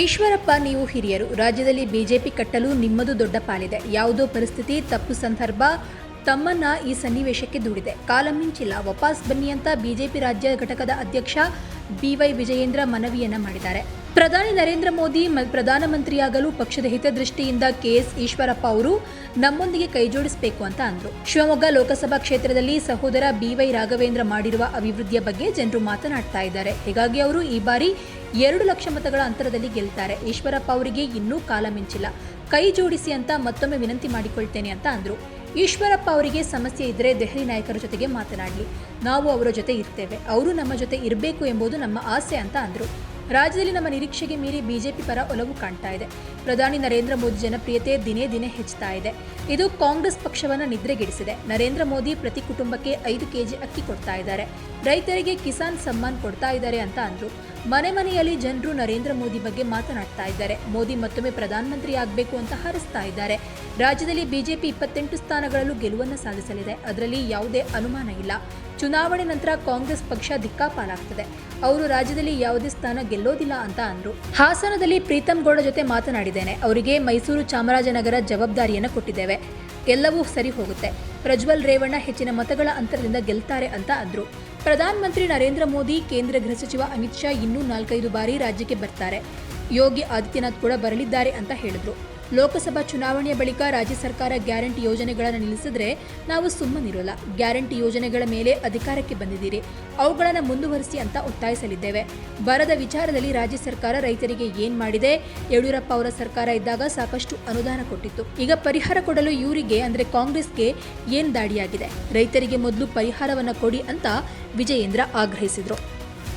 ಈಶ್ವರಪ್ಪ ನೀವು ಹಿರಿಯರು. ರಾಜ್ಯದಲ್ಲಿ ಬಿಜೆಪಿ ಕಟ್ಟಲು ನಿಮ್ಮದು ದೊಡ್ಡ ಪಾಲಿದೆ. ಯಾವುದೋ ಪರಿಸ್ಥಿತಿ ತಪ್ಪು ಸಂದರ್ಭ ತಮ್ಮನ್ನ ಈ ಸನ್ನಿವೇಶಕ್ಕೆ ದೂಡಿದೆ. ಕಾಲಮಿಂಚಿಲ್ಲ. ವಾಪಸ್ ಬನ್ನಿ ಅಂತ ಬಿಜೆಪಿ ರಾಜ್ಯ ಘಟಕದ ಅಧ್ಯಕ್ಷ ಬಿವೈ ವಿಜಯೇಂದ್ರ ಮನವಿಯನ್ನ ಮಾಡಿದ್ದಾರೆ. ಪ್ರಧಾನಿ ನರೇಂದ್ರ ಮೋದಿ ಪ್ರಧಾನಮಂತ್ರಿಯಾಗಲು ಪಕ್ಷದ ಹಿತದೃಷ್ಟಿಯಿಂದ ಕೆಎಸ್ ಈಶ್ವರಪ್ಪ ಅವರು ನಮ್ಮೊಂದಿಗೆ ಕೈಜೋಡಿಸಬೇಕು ಅಂತ ಅಂದರು. ಶಿವಮೊಗ್ಗ ಲೋಕಸಭಾ ಕ್ಷೇತ್ರದಲ್ಲಿ ಸಹೋದರ ಬಿವೈ ರಾಘವೇಂದ್ರ ಮಾಡಿರುವ ಅಭಿವೃದ್ಧಿಯ ಬಗ್ಗೆ ಜನರು ಮಾತನಾಡ್ತಾ ಇದ್ದಾರೆ. ಹೀಗಾಗಿ ಅವರು ಈ ಬಾರಿ ಎರಡು ಲಕ್ಷ ಮತಗಳ ಅಂತರದಲ್ಲಿ ಗೆಲ್ತಾರೆ. ಈಶ್ವರಪ್ಪ ಅವರಿಗೆ ಇನ್ನೂ ಕಾಲ ಮಿಂಚಿಲ್ಲ. ಕೈ ಜೋಡಿಸಿ ಅಂತ ಮತ್ತೊಮ್ಮೆ ವಿನಂತಿ ಮಾಡಿಕೊಳ್ತೇನೆ ಅಂತ ಅಂದ್ರು. ಈಶ್ವರಪ್ಪ ಅವರಿಗೆ ಸಮಸ್ಯೆ ಇದ್ದರೆ ದೆಹಲಿ ನಾಯಕರ ಜೊತೆಗೆ ಮಾತನಾಡಲಿ. ನಾವು ಅವರ ಜೊತೆ ಇರ್ತೇವೆ. ಅವರು ನಮ್ಮ ಜೊತೆ ಇರಬೇಕು ಎಂಬುದು ನಮ್ಮ ಆಸೆ ಅಂತ ಅಂದರು. ರಾಜ್ಯದಲ್ಲಿ ನಮ್ಮ ನಿರೀಕ್ಷೆಗೆ ಮೀರಿ ಬಿಜೆಪಿ ಪರ ಒಲವು ಕಾಣ್ತಾ ಇದೆ. ಪ್ರಧಾನಿ ನರೇಂದ್ರ ಮೋದಿ ಜನಪ್ರಿಯತೆ ದಿನೇ ದಿನೇ ಹೆಚ್ಚುತ್ತಾ ಇದೆ. ಇದು ಕಾಂಗ್ರೆಸ್ ಪಕ್ಷವನ್ನು ನಿದ್ರೆಗೆಡಿಸಿದೆ. ನರೇಂದ್ರ ಮೋದಿ ಪ್ರತಿ ಕುಟುಂಬಕ್ಕೆ ಐದು ಕೆಜಿ ಅಕ್ಕಿ ಕೊಡ್ತಾ ಇದ್ದಾರೆ. ರೈತರಿಗೆ ಕಿಸಾನ್ ಸಮ್ಮಾನ್ ಕೊಡ್ತಾ ಇದ್ದಾರೆ ಅಂತ ಅಂದ್ರು. ಮನೆ ಮನೆಯಲ್ಲಿ ಜನರು ನರೇಂದ್ರ ಮೋದಿ ಬಗ್ಗೆ ಮಾತನಾಡ್ತಾ ಇದ್ದಾರೆ. ಮೋದಿ ಮತ್ತೊಮ್ಮೆ ಪ್ರಧಾನಮಂತ್ರಿ ಆಗಬೇಕು ಅಂತ ಹರಿಸ್ತಾ ಇದ್ದಾರೆ. ರಾಜ್ಯದಲ್ಲಿ ಬಿಜೆಪಿ ಇಪ್ಪತ್ತೆಂಟು ಸ್ಥಾನಗಳಲ್ಲೂ ಗೆಲುವನ್ನು ಸಾಧಿಸಲಿದೆ. ಅದರಲ್ಲಿ ಯಾವುದೇ ಅನುಮಾನ ಇಲ್ಲ. ಚುನಾವಣೆ ನಂತರ ಕಾಂಗ್ರೆಸ್ ಪಕ್ಷ ದಿಕ್ಕಾಪಾಲಾಗ್ತದೆ ಅವರು ರಾಜ್ಯದಲ್ಲಿ ಯಾವುದೇ ಸ್ಥಾನ ಗೆಲ್ಲೋದಿಲ್ಲ ಅಂತ ಅಂದ್ರು. ಹಾಸನದಲ್ಲಿ ಪ್ರೀತಂ ಗೌಡ ಜೊತೆ ಮಾತನಾಡಿದ್ದೇನೆ. ಅವರಿಗೆ ಮೈಸೂರು ಚಾಮರಾಜನಗರ ಜವಾಬ್ದಾರಿಯನ್ನು ಕೊಟ್ಟಿದ್ದೇವೆ. ಎಲ್ಲವೂ ಸರಿ ಹೋಗುತ್ತೆ. ಪ್ರಜ್ವಲ್ ರೇವಣ್ಣ ಹೆಚ್ಚಿನ ಮತಗಳ ಅಂತರದಿಂದ ಗೆಲ್ತಾರೆ ಅಂತ ಅಂದ್ರು. ಪ್ರಧಾನಮಂತ್ರಿ ನರೇಂದ್ರ ಮೋದಿ, ಕೇಂದ್ರ ಗೃಹ ಸಚಿವ ಅಮಿತ್ ಶಾ ಇನ್ನೂ ನಾಲ್ಕೈದು ಬಾರಿ ರಾಜ್ಯಕ್ಕೆ ಬರ್ತಾರೆ. ಯೋಗಿ ಆದಿತ್ಯನಾಥ್ ಕೂಡ ಬರಲಿದ್ದಾರೆ ಅಂತ ಹೇಳಿದ್ರು. ಲೋಕಸಭಾ ಚುನಾವಣೆಯ ಬಳಿಕ ರಾಜ್ಯ ಸರ್ಕಾರ ಗ್ಯಾರಂಟಿ ಯೋಜನೆಗಳನ್ನು ನಿಲ್ಲಿಸಿದ್ರೆ ನಾವು ಸುಮ್ಮನಿರೋಲ್ಲ. ಗ್ಯಾರಂಟಿ ಯೋಜನೆಗಳ ಮೇಲೆ ಅಧಿಕಾರಕ್ಕೆ ಬಂದಿದ್ದೀರಿ. ಅವುಗಳನ್ನು ಮುಂದುವರಿಸಿ ಅಂತ ಒತ್ತಾಯಿಸಲಿದ್ದೇವೆ. ಬರದ ವಿಚಾರದಲ್ಲಿ ರಾಜ್ಯ ಸರ್ಕಾರ ರೈತರಿಗೆ ಏನ್ ಮಾಡಿದೆ? ಯಡಿಯೂರಪ್ಪ ಅವರ ಸರ್ಕಾರ ಇದ್ದಾಗ ಸಾಕಷ್ಟು ಅನುದಾನ ಕೊಟ್ಟಿತ್ತು. ಈಗ ಪರಿಹಾರ ಕೊಡಲು ಇವರಿಗೆ, ಅಂದ್ರೆ ಕಾಂಗ್ರೆಸ್ಗೆ ಏನ್ ದಾಡಿಯಾಗಿದೆ? ರೈತರಿಗೆ ಮೊದಲು ಪರಿಹಾರವನ್ನ ಕೊಡಿ ಅಂತ ವಿಜಯೇಂದ್ರ ಆಗ್ರಹಿಸಿದ್ರು.